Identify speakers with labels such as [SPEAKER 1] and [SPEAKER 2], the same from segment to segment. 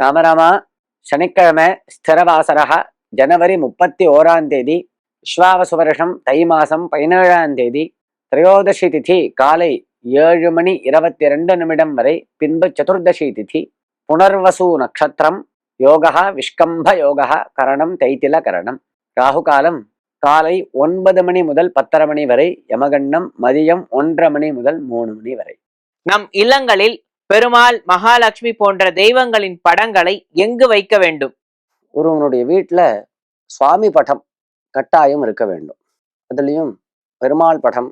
[SPEAKER 1] ராமராமா சனிக்கிழமை ஸ்திரவாசரா ஜனவரி முப்பத்தி ஓராம் தேதி விஸ்வாவசு வருஷம் தை மாசம் பதினேழாம் தேதி திரையோதசி திதி காலை ஏழு மணி இருபத்தி ரெண்டு நிமிடம் வரை பின்பு சதுர்தசி திதி புனர்வசு நட்சத்திரம் யோகா விஷ்கம்ப யோகா கரணம் தைத்தில கரணம். ராகுகாலம் காலை ஒன்பது மணி முதல் பத்தரை மணி வரை யமகண்டம் மதியம் ஒன்றரை மணி முதல் மூணு மணி வரை.
[SPEAKER 2] நம் இல்லங்களில் பெருமாள் மகாலட்சுமி போன்ற தெய்வங்களின் படங்களை எங்கு வைக்க வேண்டும்?
[SPEAKER 1] ஒருவனுடைய வீட்டில் சுவாமி படம் கட்டாயம் இருக்க வேண்டும். அதுலேயும் பெருமாள் படம்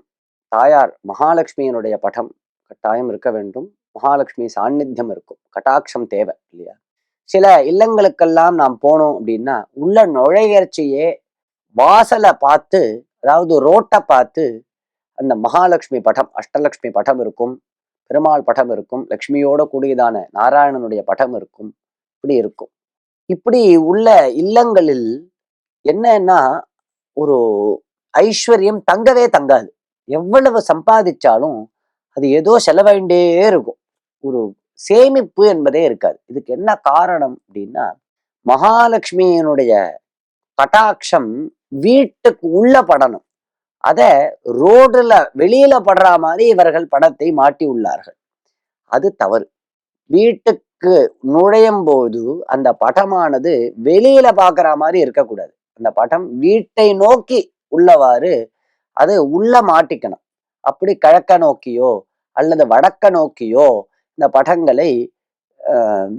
[SPEAKER 1] தாயார் மகாலட்சுமியினுடைய படம் கட்டாயம் இருக்க வேண்டும். மகாலட்சுமி சாநித்தியம் இருக்கும். கட்டாட்சம் தேவை இல்லையா? சில இல்லங்களுக்கெல்லாம் நாம் போனோம் அப்படின்னா உள்ள நுழையர்ச்சியே வாசலை பார்த்து அதாவது ரோட்டை பார்த்து அந்த மகாலட்சுமி படம் அஷ்டலட்சுமி படம் இருக்கும். பெருமாள் படம் இருக்கும் லக்ஷ்மியோட கூடியதான நாராயணனுடைய படம் இருக்கும் இப்படி இருக்கும். இப்படி உள்ள இல்லங்களில் என்னன்னா ஒரு ஐஸ்வர்யம் தங்கவே தங்காது. எவ்வளவு சம்பாதிச்சாலும் அது ஏதோ செலவாயிண்டே இருக்கும். ஒரு சேமிப்பு என்பதே இருக்காது. இதுக்கு என்ன காரணம் அப்படின்னா மகாலட்சுமியினுடைய கட்டாட்சம் வீட்டுக்கு உள்ள படணும். அதை ரோடில் வெளியில படுற மாதிரி இவர்கள் படத்தை மாட்டி உள்ளார்கள். அது தவறு. வீட்டுக்கு நுழையும் போது அந்த படமானது வெளியில பாக்குற மாதிரி இருக்கக்கூடாது. அந்த படம் வீட்டை நோக்கி உள்ளவாறு அது உள்ள மாட்டிக்கணும். அப்படி கிழக்க நோக்கியோ அல்லது வடக்க நோக்கியோ இந்த படங்களை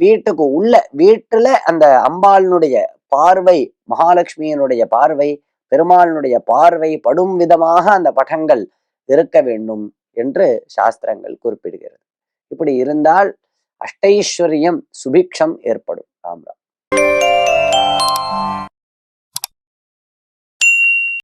[SPEAKER 1] வீட்டுக்கு உள்ள வீட்டுல அந்த அம்பாளினுடைய பார்வை மகாலட்சுமியினுடைய பார்வை பெருமாளினுடைய பார்வை படும் விதமாக அந்த படங்கள் இருக்க வேண்டும் என்று சாஸ்திரங்கள் குறிப்பிடுகிறது. இப்படி இருந்தால் அஷ்டைஸ்வரியம் சுபிக்ஷம் ஏற்படும். ராம் ராம்.